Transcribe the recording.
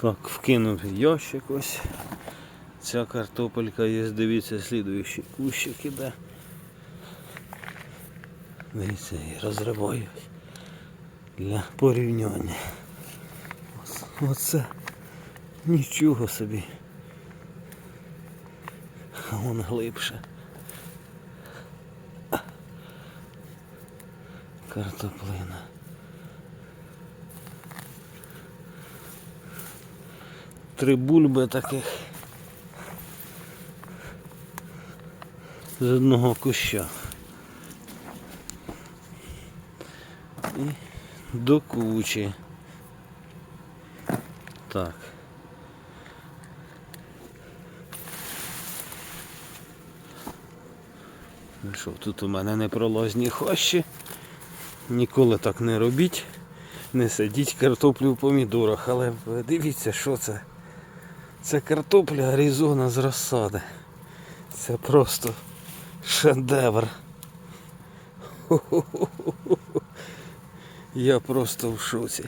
Так, вкинув ящик ось. Ця картопелька є, дивіться, слідуючий кущик іде. Дивіться, і розриваю для порівняння. Оце нічого собі. А вон глибше. Картоплина. Три бульби таких. З одного куща. І до кучі. Так. Ну що, тут у мене непролазні хащі. Ніколи так не робіть. Не садіть картоплю в помідорах, але дивіться, що це. Це картопля Аризона з розсади. Це просто шедевр. Я просто в шоці.